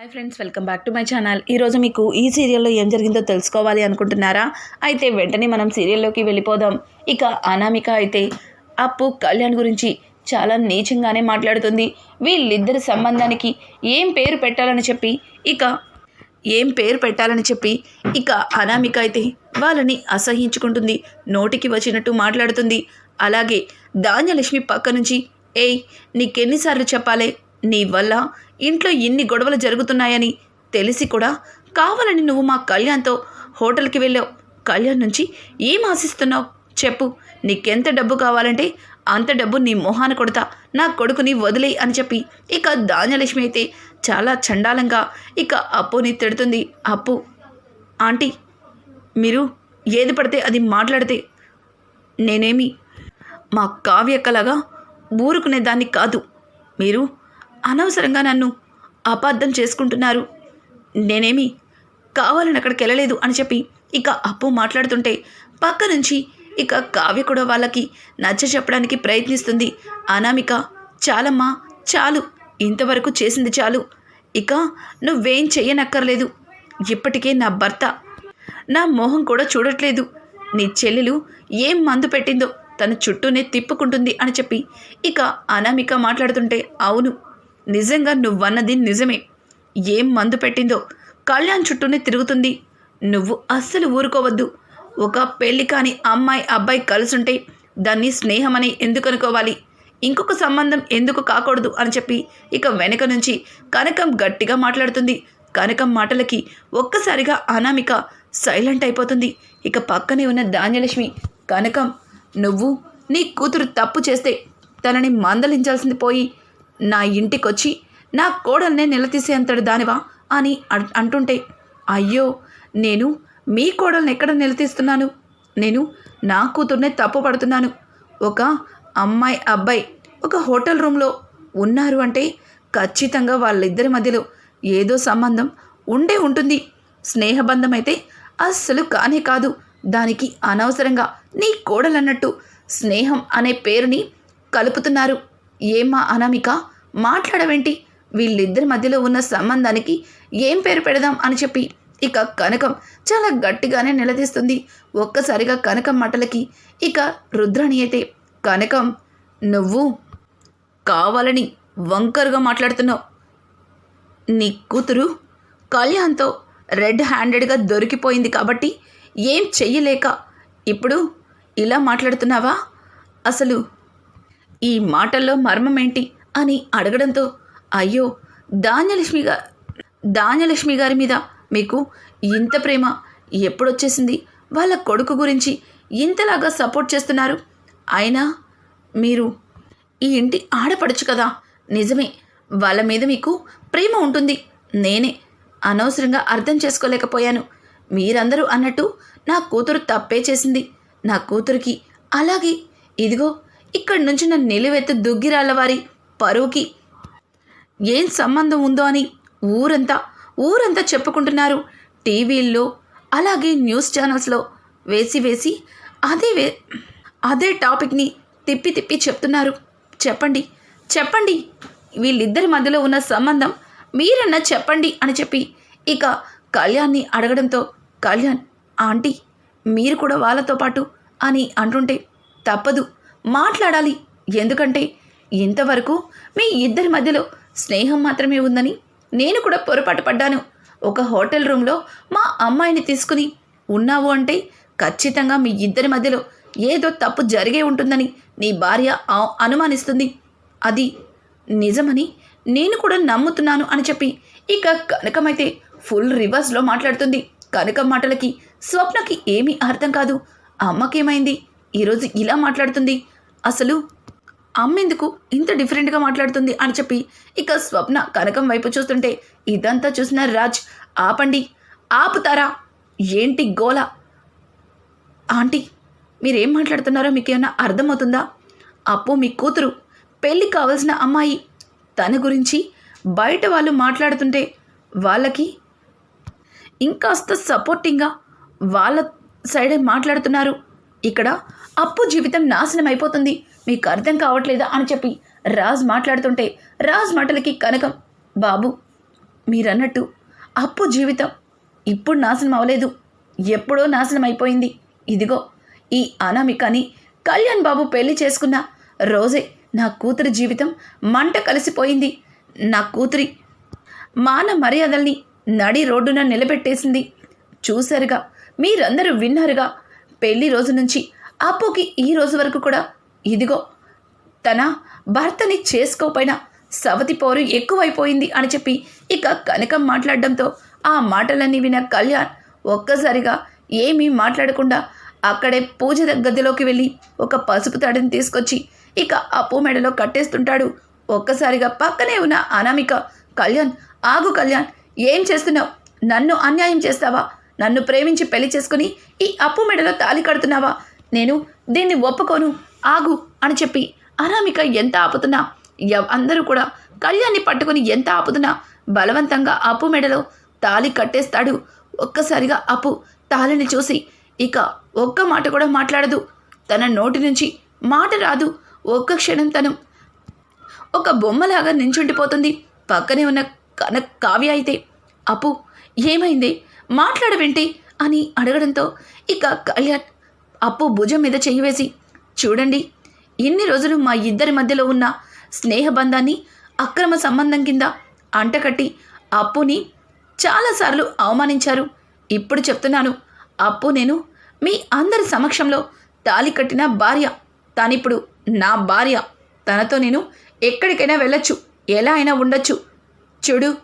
Hi friends welcome back to my channel. ఈరోజు మీకు ఈ సీరియల్లో ఏం జరిగిందో తెలుసుకోవాలి అనుకుంటున్నారా? అయితే వెంటనే మనం సీరియల్లోకి వెళ్ళిపోదాం. ఇక అనామిక అయితే అప్పు కళ్యాణ్ గురించి చాలా నీచంగానే మాట్లాడుతుంది. వీళ్ళిద్దరి సంబంధానికి ఏం పేరు పెట్టాలని చెప్పి ఇక ఏం పేరు పెట్టాలని చెప్పి ఇక అనామిక అయితే వాళ్ళని అసహించుకుంటుంది. నోటికి వచ్చినట్టు మాట్లాడుతుంది. అలాగే ధాన్యలక్ష్మి పక్క నుంచి ఏయ్ నీకెన్నిసార్లు చెప్పాలే? నీ వల్ల ఇంట్లో ఇన్ని గొడవలు జరుగుతున్నాయని తెలిసి కూడా కావాలని నువ్వు మా కళ్యాణ్తో హోటల్కి వెళ్ళావు. కళ్యాణ్ నుంచి ఏం ఆశిస్తున్నావు చెప్పు. నీకెంత డబ్బు కావాలంటే అంత డబ్బు నీ మొహాన కొడతా. నా కొడుకుని వదిలే అని చెప్పి ఇక ధాన్యలక్ష్మి అయితే చాలా చండాలంగా ఇక అప్పుని తిడుతుంది. అప్పు ఆంటీ మీరు ఏది పడితే అది మాట్లాడితే నేనేమి మా కావ్యక్కలాగా ఊరుకునే దాన్ని కాదు. మీరు అనవసరంగా నన్ను అపార్థం చేసుకుంటున్నారు. నేనేమి కావాలని అక్కడికి వెళ్ళలేదు అని చెప్పి ఇక అప్పు మాట్లాడుతుంటే పక్క నుంచి ఇక కావ్య కూడా వాళ్ళకి నచ్చ చెప్పడానికి ప్రయత్నిస్తుంది. అనామిక చాలమ్మా చాలు. ఇంతవరకు చేసింది చాలు. ఇక నువ్వేం చెయ్యనక్కర్లేదు. ఇప్పటికే నా భర్త నా మొహం కూడా చూడట్లేదు. నీ చెల్లెలు ఏం మందు పెట్టిందో తన చుట్టూనే తిప్పుకుంటుంది అని చెప్పి ఇక అనామిక మాట్లాడుతుంటే అవును నిజంగా నువ్వన్నది నిజమే. ఏం మందు పెట్టిందో? కళ్యాణ్ చుట్టూనే తిరుగుతుంది. నువ్వు అస్సలు ఊరుకోవద్దు. ఒక పెళ్ళి కాని అమ్మాయి అబ్బాయి కలుసుంటే దాన్ని స్నేహమని ఎందుకు అనుకోవాలి? ఇంకొక సంబంధం ఎందుకు కాకూడదు అని చెప్పి ఇక వెనక నుంచి కనకం గట్టిగా మాట్లాడుతుంది. కనకం మాటలకి ఒక్కసారిగా అనామిక సైలెంట్ అయిపోతుంది. ఇక పక్కనే ఉన్న ధాన్యలక్ష్మి కనకం నువ్వు నీ కూతురు తప్పు చేస్తే తనని మందలించాల్సింది పోయి నా ఇంటికొచ్చి నా కోడల్నే నిలదీసేంతడు దానివా? అని అంటుంటే అయ్యో నేను మీ కోడల్ని ఎక్కడ నిలదీస్తున్నాను? నేను నా కూతుర్నే తప్పు పడుతున్నాను. ఒక అమ్మాయి అబ్బాయి ఒక హోటల్ రూమ్లో ఉన్నారు అంటే ఖచ్చితంగా వాళ్ళిద్దరి మధ్యలో ఏదో సంబంధం ఉండే ఉంటుంది. స్నేహబంధం అయితే అస్సలు కానే కాదు. దానికి అనవసరంగా నీ కోడలన్నట్టు స్నేహం అనే పేరుని కలుపుతున్నారు. ఏమ్మా అనామిక? మాట్లాడవేంటి? వీళ్ళిద్దరి మధ్యలో ఉన్న సంబంధానికి ఏం పేరు పెడదాం అని చెప్పి ఇక కనకం చాలా గట్టిగానే నిలదీస్తుంది. ఒక్కసారిగా కనకం మాటలకి ఇక రుద్రాణి అయితే కనకం నువ్వు కావాలని వంకరుగా మాట్లాడుతున్నావు. నీ కూతురు కళ్యాణ్తో రెడ్ హ్యాండెడ్గా దొరికిపోయింది కాబట్టి ఏం చెయ్యలేక ఇప్పుడు ఇలా మాట్లాడుతున్నావా? అసలు ఈ మాటల్లో మర్మం ఏంటి అని అడగడంతో అయ్యో ధాన్యలక్ష్మి గా ధాన్యలక్ష్మి గారి మీద మీకు ఇంత ప్రేమ ఎప్పుడొచ్చేసింది? వాళ్ళ కొడుకు గురించి ఇంతలాగా సపోర్ట్ చేస్తున్నారు. అయినా మీరు ఈ ఇంటి ఆడపడచ్చు కదా? నిజమే వాళ్ళ మీద మీకు ప్రేమ ఉంటుంది. నేనే అనవసరంగా అర్థం చేసుకోలేకపోయాను. మీరందరూ అన్నట్టు నా కూతురు తప్పే చేసింది. నా కూతురికి అలాగే ఇదిగో ఇక్కడి నుంచి నన్ను నిలువెత్తు దుగ్గిరాళ్ళ వారి పరువుకి. ఏం సంబంధం ఉందో అని ఊరంతా ఊరంతా చెప్పుకుంటున్నారు. టీవీల్లో అలాగే న్యూస్ ఛానల్స్లో వేసి వేసి అదే వే అదే టాపిక్ని తిప్పి తిప్పి చెప్తున్నారు. చెప్పండి చెప్పండి వీళ్ళిద్దరి మధ్యలో ఉన్న సంబంధం మీరన్నా చెప్పండి అని చెప్పి ఇక కళ్యాణ్ని అడగడంతో కళ్యాణ్ ఆంటీ మీరు కూడా వాళ్ళతో పాటు అని అంటుంటే తప్పదు. మాట్లాడాలి. ఎందుకంటే ఇంతవరకు మీ ఇద్దరి మధ్యలో స్నేహం మాత్రమే ఉందని నేను కూడా పొరపాటు పడ్డాను. ఒక హోటల్ రూమ్లో మా అమ్మాయిని తీసుకుని ఉన్నావు అంటే ఖచ్చితంగా మీ ఇద్దరి మధ్యలో ఏదో తప్పు జరిగే ఉంటుందని నీ భార్య అనుమానిస్తుంది. అది నిజమని నేను కూడా నమ్ముతున్నాను అని చెప్పి ఇక కనకమైతే ఫుల్ రివర్స్లో మాట్లాడుతుంది. కనక మాటలకి స్వప్నకి ఏమీ అర్థం కాదు. అమ్మకేమైంది? ఈరోజు ఇలా మాట్లాడుతుంది. అసలు అమ్మేందుకు ఇంత డిఫరెంట్గా మాట్లాడుతుంది అని చెప్పి ఇక స్వప్న కనకం వైపు చూస్తుంటే ఇదంతా చూసిన రాజ్ ఆపండి ఆపుతారా? ఏంటి గోల? ఆంటీ మీరేం మాట్లాడుతున్నారో మీకేమైనా అర్థమవుతుందా? అప్పు మీ కూతురు పెళ్ళి కావాల్సిన అమ్మాయి. తన గురించి బయట వాళ్ళు మాట్లాడుతుంటే వాళ్ళకి ఇంకాస్త సపోర్టింగ్గా వాళ్ళ సైడే మాట్లాడుతున్నారు. ఇక్కడ అప్పు జీవితం నాశనం అయిపోతుంది. మీకు అర్థం కావట్లేదా అని చెప్పి రాజ్ మాట్లాడుతుంటే రాజ్ మాటలకి కనకం బాబు మీరన్నట్టు అప్పు జీవితం ఇప్పుడు నాశనం అవ్వలేదు. ఎప్పుడో నాశనం అయిపోయింది. ఇదిగో ఈ అనామికని కళ్యాణ్ బాబు పెళ్ళి చేసుకున్న రోజే నా కూతురి జీవితం మంట కలిసిపోయింది. నా కూతురి మాన మర్యాదల్ని నడి రోడ్డున నిలబెట్టేసింది. చూశారుగా మీరందరూ విన్నారుగా పెళ్ళి రోజు నుంచి అప్పుకి ఈ రోజు వరకు కూడా ఇదిగో తన భర్తని చేసుకోపోయినా సవతి పోరు ఎక్కువైపోయింది అని చెప్పి ఇక కనకం మాట్లాడడంతో ఆ మాటలన్నీ విన్న కళ్యాణ్ ఒక్కసారిగా ఏమీ మాట్లాడకుండా అక్కడే పూజ గదిలోకి వెళ్ళి ఒక పసుపు తాడిని తీసుకొచ్చి ఇక అప్పు మెడలో కట్టేస్తుంటాడు. ఒక్కసారిగా పక్కనే ఉన్న అనామిక కళ్యాణ్ ఆగు కళ్యాణ్ ఏం చేస్తున్నావు? నన్ను అన్యాయం చేస్తావా? నన్ను ప్రేమించి పెళ్ళి చేసుకుని ఈ అప్పు మెడలో తాలి కడుతున్నావా? నేను దీన్ని ఒప్పుకోను. ఆగు అని చెప్పి అనామిక ఎంత ఆపుతున్నా? అందరూ కూడా కళ్యాణ్ని పట్టుకుని ఎంత ఆపుతున్నా? బలవంతంగా అప్పు మెడలో తాలి కట్టేస్తాడు. ఒక్కసారిగా అప్పు తాలిని చూసి ఇక ఒక్క మాట కూడా మాట్లాడదు. తన నోటి నుంచి మాట రాదు. ఒక్క క్షణం తను ఒక బొమ్మలాగా నించుండిపోతుంది. పక్కనే ఉన్న కన కావ్య అయితే అప్పు ఏమైంది? మాట్లాడవేంటి అని అడగడంతో ఇక కళ్యాణ్ అప్పు భుజం మీద చెయ్యి వేసి చూడండి ఇన్ని రోజులు మా ఇద్దరి మధ్యలో ఉన్న స్నేహబంధాన్ని అక్రమ సంబంధం కింద అంటకట్టి అప్పుని చాలాసార్లు అవమానించారు. ఇప్పుడు చెప్తున్నాను అప్పు నేను మీ అందరి సమక్షంలో తాలి కట్టిన భార్య. తానిప్పుడు నా భార్య. తనతో నేను ఎక్కడికైనా వెళ్ళొచ్చు ఎలా అయినా ఉండొచ్చు. చూడు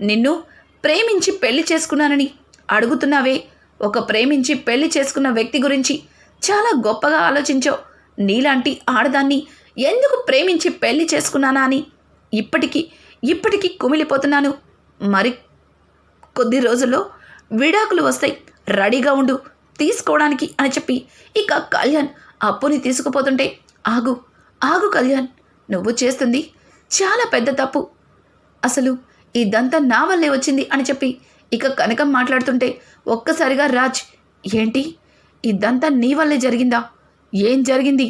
నిన్ను ప్రేమించి పెళ్ళి చేసుకున్నానని అడుగుతున్నావే? ఒక ప్రేమించి పెళ్ళి చేసుకున్న వ్యక్తి గురించి చాలా గొప్పగా ఆలోచించావు. నీలాంటి ఆడదాన్ని ఎందుకు ప్రేమించి పెళ్ళి చేసుకున్నానా అని ఇప్పటికీ ఇప్పటికీ కుమిలిపోతున్నాను. మరి కొద్ది రోజుల్లో విడాకులు వస్తాయి. రెడీగా ఉండు తీసుకోవడానికి అని చెప్పి ఇక కళ్యాణ్ అప్పుని తీసుకుపోతుంటే ఆగు ఆగు కళ్యాణ్ నువ్వు చేస్తుంది చాలా పెద్ద తప్పు. అసలు ఇదంతా నా వల్లే వచ్చింది అని చెప్పి ఇక కనకం మాట్లాడుతుంటే ఒక్కసారిగా రాజ్ ఏంటి? ఇదంతా నీ వల్లే జరిగిందా? ఏం జరిగింది?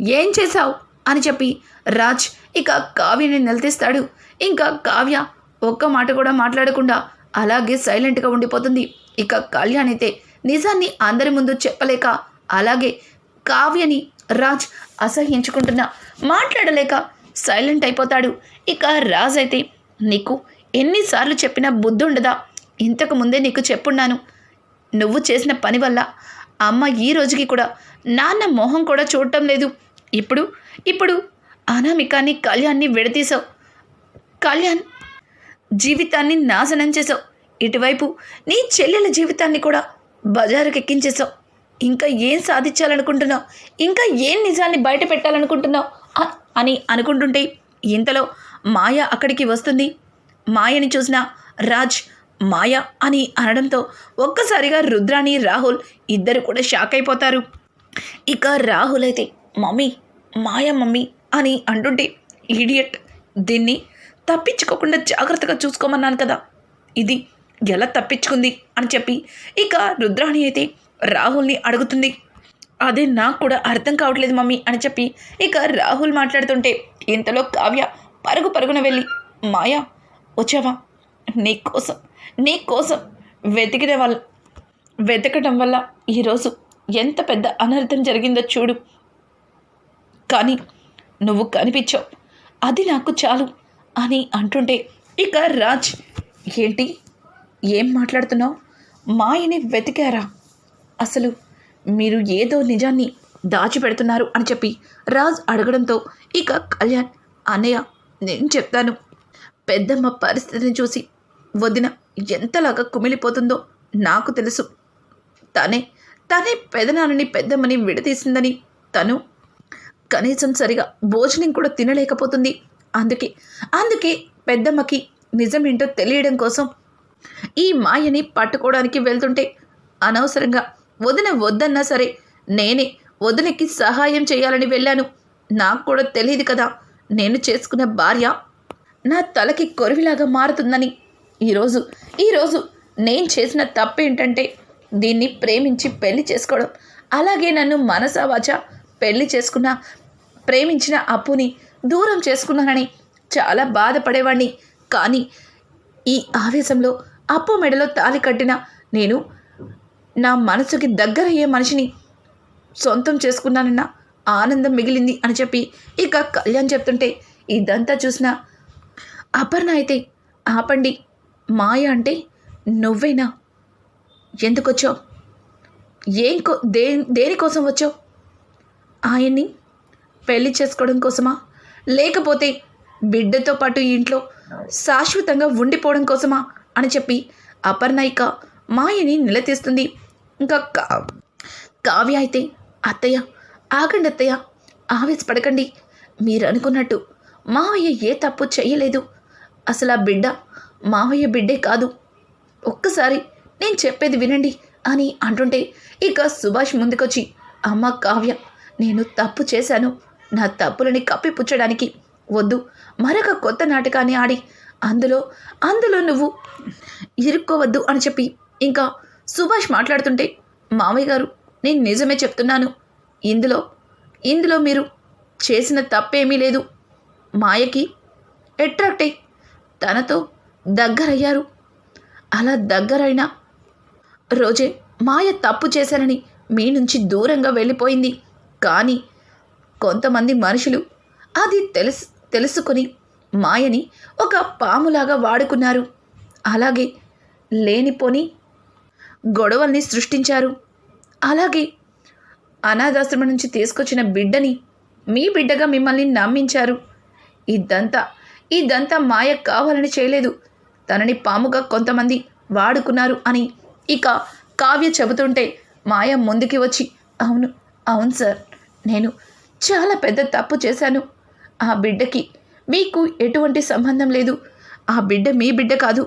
ఏం చేశావు? అని చెప్పి రాజ్ ఇక కావ్యని నిలదీస్తాడు. ఇంకా కావ్య ఒక్క మాట కూడా మాట్లాడకుండా అలాగే సైలెంట్గా ఉండిపోతుంది. ఇక కళ్యాణ్ అయితే నిజాన్ని అందరి ముందు చెప్పలేక అలాగే కావ్యని రాజ్ అసహ్యించుకుంటున్నా మాట్లాడలేక సైలెంట్ అయిపోతాడు. ఇక రాజ్ అయితే నీకు ఎన్నిసార్లు చెప్పినా బుద్ధి ఉండదా? ఇంతకు ముందే నీకు చెప్పున్నాను. నువ్వు చేసిన పని వల్ల అమ్మ ఈ రోజుకి కూడా నాన్న మొహం కూడా చూడటం లేదు. ఇప్పుడు ఇప్పుడు అనామికాన్ని కళ్యాణ్ని విడదీసావు కళ్యాణ్ జీవితాన్ని నాశనం చేసావు ఇటువైపు నీ చెల్లెల జీవితాన్ని కూడా బజారుకి ఎక్కించేసావు ఇంకా ఏం సాధించాలనుకుంటున్నావు? ఇంకా ఏం నిజాన్ని బయట పెట్టాలనుకుంటున్నావు? అని అనుకుంటుంటే ఇంతలో మాయ అక్కడికి వస్తుంది. మాయని చూసిన రాజ్ మాయ అని అనడంతో ఒక్కసారిగా రుద్రాని రాహుల్ ఇద్దరు కూడా షాక్ అయిపోతారు. ఇక రాహుల్ అయితే మమ్మీ మాయ మమ్మీ అని అంటుంటే ఈడియట్ దీన్ని తప్పించుకోకుండా జాగ్రత్తగా చూసుకోమన్నాను కదా. ఇది ఎలా తప్పించుకుంది? అని చెప్పి ఇక రుద్రాణి అయితే రాహుల్ని అడుగుతుంది. అదే నాకు కూడా అర్థం కావట్లేదు మమ్మీ అని చెప్పి ఇక రాహుల్ మాట్లాడుతుంటే ఇంతలో కావ్య పరుగు పరుగున వెళ్ళి మాయా వచ్చావా? నీకోసం నీ కోసం వెతికిన వల్ల వెతకడం వల్ల ఈరోజు ఎంత పెద్ద అనర్థం జరిగిందో చూడు. కానీ నువ్వు కనిపించావు. అది నాకు చాలు అని అంటుంటే ఇక రాజ్ ఏంటి? ఏం మాట్లాడుతున్నావు? మాయని వెతికారా? అసలు మీరు ఏదో నిజాన్ని దాచిపెడుతున్నారు అని చెప్పి రాజ్ అడగడంతో ఇక కళ్యాణ్ అన్నయ్య నేను చెప్తాను. పెద్దమ్మ పరిస్థితిని చూసి వదిన ఎంతలాగా కుమిలిపోతుందో నాకు తెలుసు. తనే తనే పెదనాన్నని పెద్దమ్మని విడదీసిందని తను కనీసం సరిగా భోజనం కూడా తినలేకపోతుంది. అందుకే అందుకే పెద్దమ్మకి నిజమేంటో తెలియడం కోసం ఈ మాయని పట్టుకోవడానికి వెళ్తుంటే అనవసరంగా వదిన వద్దన్నా సరే నేనే వదినకి సహాయం చేయాలని వెళ్ళాను. నాకు కూడా తెలియదు కదా నేను చేసుకున్న భార్య నా తలకి కొరివిలాగా మారుతుందని. ఈరోజు ఈరోజు నేను చేసిన తప్పు ఏంటంటే దీన్ని ప్రేమించి పెళ్ళి చేసుకోవడం. అలాగే నన్ను మనసా వాచ పెళ్ళి చేసుకున్న ప్రేమించిన అప్పుని దూరం చేసుకున్నానని చాలా బాధపడేవాడిని కానీ ఈ ఆవేశంలో అప్పు మెడలో తాలి కట్టిన నేను నా మనసుకి దగ్గరయ్యే మనిషిని సొంతం చేసుకున్నానన్న ఆనందం మిగిలింది అని చెప్పి ఇక కళ్యాణ్ చెప్తుంటే ఇదంతా చూసిన అపర్ణ అయితే ఆపండి. మాయ అంటే నువ్వేనా? ఎందుకు వచ్చావు ఏం కో దే దేనికోసం వచ్చావు? ఆయన్ని పెళ్ళి చేసుకోవడం కోసమా? లేకపోతే బిడ్డతో పాటు ఇంట్లో శాశ్వతంగా ఉండిపోవడం కోసమా? అని చెప్పి అపర్ణయిక మాయని నిలదీస్తుంది. ఇంకా కా కావ్య అయితే అత్తయ్య ఆగండి అత్తయ్య ఆవేశపడకండి. మీరు అనుకున్నట్టు మావయ్య ఏ తప్పు చేయలేదు. అసలు ఆ బిడ్డ మావయ్య బిడ్డే కాదు. ఒక్కసారి నేను చెప్పేది వినండి అని అంటుంటే ఇక సుభాష్ ముందుకొచ్చి అమ్మ కావ్య నేను తప్పు చేశాను. నా తప్పులని కప్పిపుచ్చడానికి వద్దు. మరొక కొత్త నాటకాన్ని ఆడి అందులో అందులో నువ్వు ఇరుక్కోవద్దు అని చెప్పి ఇంకా సుభాష్ మాట్లాడుతుంటే మామయ్య గారు నేను నిజమే చెప్తున్నాను. ఇందులో ఇందులో మీరు చేసిన తప్పేమీ లేదు. మాయకి అట్రాక్ట్ అయి తనతో దగ్గరయ్యారు. అలా దగ్గరైన రోజే మాయ తప్పు చేశానని మీ నుంచి దూరంగా వెళ్ళిపోయింది. కానీ కొంతమంది మనుషులు అది తెలుసు తెలుసుకొని మాయని ఒక పాములాగా వాడుకున్నారు. అలాగే లేనిపోని గొడవల్ని సృష్టించారు. అలాగే అనాథాశ్రమం నుంచి తీసుకొచ్చిన బిడ్డని మీ బిడ్డగా మిమ్మల్ని నమ్మించారు. ఇదంతా ఇదంతా మాయ కావాలని చేయలేదు. తనని పాముగా కొంతమంది వాడుకున్నారు అని ఇక కావ్య చెబుతుంటే మాయ ముందుకి వచ్చి అవును అవును సార్ నేను చాలా పెద్ద తప్పు చేశాను. ఆ బిడ్డకి మీకు ఎటువంటి సంబంధం లేదు. ఆ బిడ్డ మీ బిడ్డ కాదు.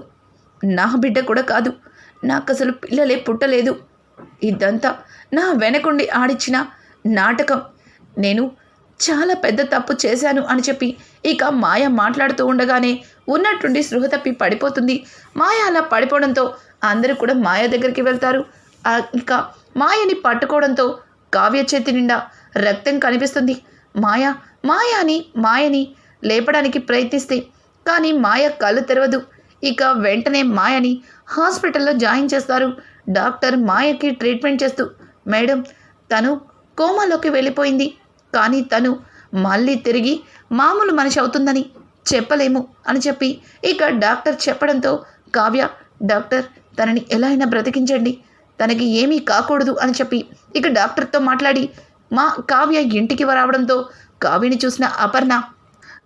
నా బిడ్డ కూడా కాదు. నాకు అసలు పిల్లలే పుట్టలేదు. ఇదంతా నా వెనకుండి ఆడిచ్చిన నాటకం. నేను చాలా పెద్ద తప్పు చేశాను అని చెప్పి ఇక మాయ మాట్లాడుతూ ఉండగానే ఉన్నట్టుండి సృహ తప్పి పడిపోతుంది. మాయ అలా పడిపోవడంతో అందరూ కూడా మాయ దగ్గరికి వెళ్తారు. ఇక మాయని పట్టుకోవడంతో కావ్య చేతి నిండా రక్తం కనిపిస్తుంది. మాయ మాయ అని మాయని లేపడానికి ప్రయత్నిస్తే కానీ మాయ కళ్ళు తెరవదు. ఇక వెంటనే మాయని హాస్పిటల్లో జాయిన్ చేస్తారు. డాక్టర్ మాయకి ట్రీట్మెంట్ చేస్తూ మేడం తను కోమాలోకి వెళ్ళిపోయింది. కానీ తను మళ్ళీ తిరిగి మామూలు మనిషి అవుతుందని చెప్పలేము అని చెప్పి ఇక డాక్టర్ చెప్పడంతో కావ్య డాక్టర్ తనని ఎలా అయినా బ్రతికించండి. తనకి ఏమీ కాకూడదు అని చెప్పి ఇక డాక్టర్తో మాట్లాడి మా కావ్య ఇంటికి రావడంతో కావ్యని చూసిన అపర్ణ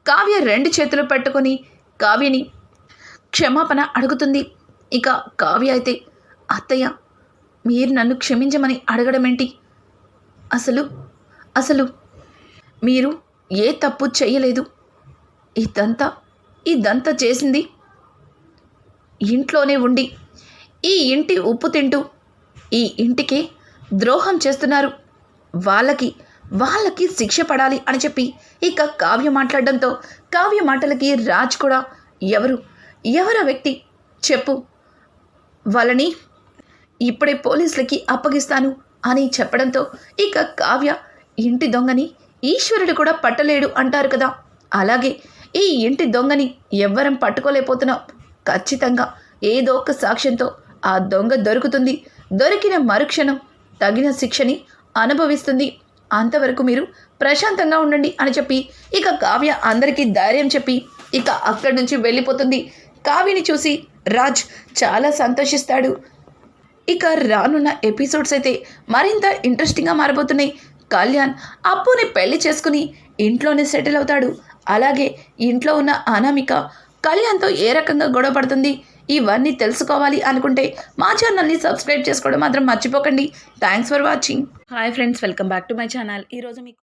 కావ్య రెండు చేతులు పెట్టుకొని కావ్యని క్షమాపణ అడుగుతుంది. ఇక కావ్య అయితే అత్తయ్య మీరు నన్ను క్షమించమని అడగడం ఏంటి అసలు అసలు మీరు ఏ తప్పు చేయలేదు. ఇదంతా ఇదంతా చేసింది. ఇంట్లోనే ఉండి ఈ ఇంటి ఉప్పు తింటూ ఈ ఇంటికి ద్రోహం చేస్తున్నారు. వాళ్ళకి వాళ్ళకి శిక్ష పడాలి అని చెప్పి ఇక కావ్య మాట్లాడడంతో కావ్య మాటలకి రాజ్ కూడా ఎవరు ఎవరు వ్యక్తి? చెప్పు. వాళ్ళని ఇప్పుడే పోలీసులకి అప్పగిస్తాను అని చెప్పడంతో ఇక కావ్య ఇంటి దొంగని ఈశ్వరుడు కూడా పట్టలేడు అంటారు కదా. అలాగే ఈ ఇంటి దొంగని ఎవ్వరం పట్టుకోలేకపోతున్నాం. ఖచ్చితంగా ఏదో ఒక సాక్ష్యంతో ఆ దొంగ దొరుకుతుంది. దొరికిన మరుక్షణం తగిన శిక్షని అనుభవిస్తుంది. అంతవరకు మీరు ప్రశాంతంగా ఉండండి అని చెప్పి ఇక కావ్య అందరికీ ధైర్యం చెప్పి ఇక అక్కడి నుంచి వెళ్ళిపోతుంది. కావ్యని చూసి రాజ్ చాలా సంతోషిస్తాడు. ఇక రానున్న ఎపిసోడ్స్ అయితే మరింత ఇంట్రెస్టింగ్గా మారబోతున్నాయి. కళ్యాణ్ అప్పుని పెళ్ళి చేసుకుని ఇంట్లోనే సెటిల్ అవుతాడు. అలాగే ఇంట్లో ఉన్న అనామిక కళ్యాణ్తో ఏ రకంగా గొడవ పడుతుంది? ఇవన్నీ తెలుసుకోవాలి అనుకుంటే మా ఛానల్ని సబ్స్క్రైబ్ చేసుకోవడం మాత్రం మర్చిపోకండి. Thanks for watching hi friends welcome back to my channel ఈరోజు మీకు